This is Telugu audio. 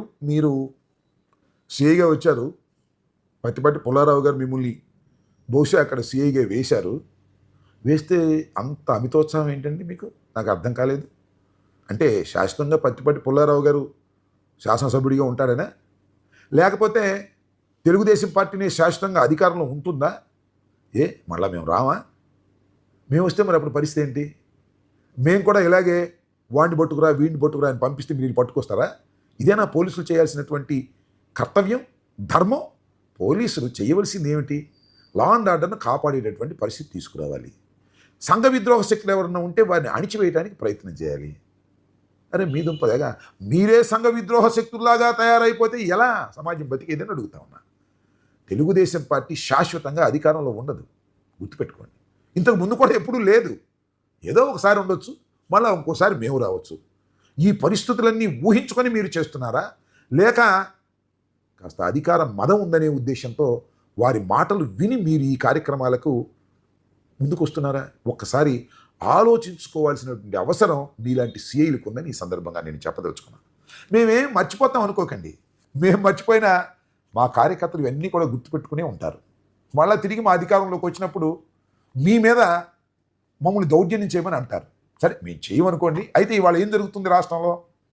మీరు సిఐగా వచ్చారు పత్తిపాటి పుల్లారావు గారు మిమ్మల్ని బహుశా అక్కడ సిఐగా వేశారు. వేస్తే అంత అమితోత్సాహం ఏంటండి మీకు? నాకు అర్థం కాలేదు. అంటే శాశ్వతంగా పత్తిపట్టి పుల్లారావు గారు శాసనసభ్యుడిగా ఉంటాడనా? లేకపోతే తెలుగుదేశం పార్టీని శాశ్వతంగా అధికారంలో ఉంటుందా? ఏ మళ్ళీ మేము రామా మేము వస్తే మరి అప్పుడు పరిస్థితి ఏంటి? మేము కూడా ఇలాగే వాడిని పట్టుకురా వీడిని పట్టుకురా అని పంపిస్తే మీరు పట్టుకొస్తారా? ఇదేనా పోలీసులు చేయాల్సినటువంటి కర్తవ్యం? ధర్మం? పోలీసులు చేయవలసింది ఏమిటి? లా అండ్ ఆర్డర్ను కాపాడేటటువంటి పరిస్థితి తీసుకురావాలి. సంఘ విద్రోహ శక్తులు ఎవరన్నా ఉంటే వారిని అణిచివేయడానికి ప్రయత్నం చేయాలి. అరే మీ దుంపదేగా మీరే సంఘ విద్రోహ శక్తుల్లాగా తయారైపోతే ఎలా? సమాజం బతికేదని అడుగుతా ఉన్నా. తెలుగుదేశం పార్టీ శాశ్వతంగా అధికారంలో ఉండదు. గుర్తుపెట్టుకోండి. ఇంతకు ముందు కూడా ఎప్పుడూ లేదు. ఏదో ఒకసారి ఉండొచ్చు. మళ్ళీ ఇంకోసారి మేము రావచ్చు. ఈ పరిస్థితులన్నీ ఊహించుకొని మీరు చేస్తున్నారా? లేక కాస్త అధికార మదం ఉందనే ఉద్దేశంతో వారి మాటలు విని మీరు ఈ కార్యక్రమాలకు ముందుకు వస్తున్నారా ఒక్కసారి ఆలోచించుకోవాల్సినటువంటి అవసరం మీలాంటి సీఐలకు ఉందని ఈ సందర్భంగా నేను చెప్పదలుచుకున్నాను. మేమేం మర్చిపోతాం అనుకోకండి. మేము మర్చిపోయినా మా కార్యకర్తలు ఇవన్నీ కూడా గుర్తుపెట్టుకునే ఉంటారు. మళ్ళీ తిరిగి మా అధికారంలోకి వచ్చినప్పుడు మీ మీద మమ్మల్ని దౌర్జన్యం చేయమని అంటారు. సరే మేము చేయమనుకోండి. అయితే ఇవాళ ఏం జరుగుతుంది రాష్ట్రంలో?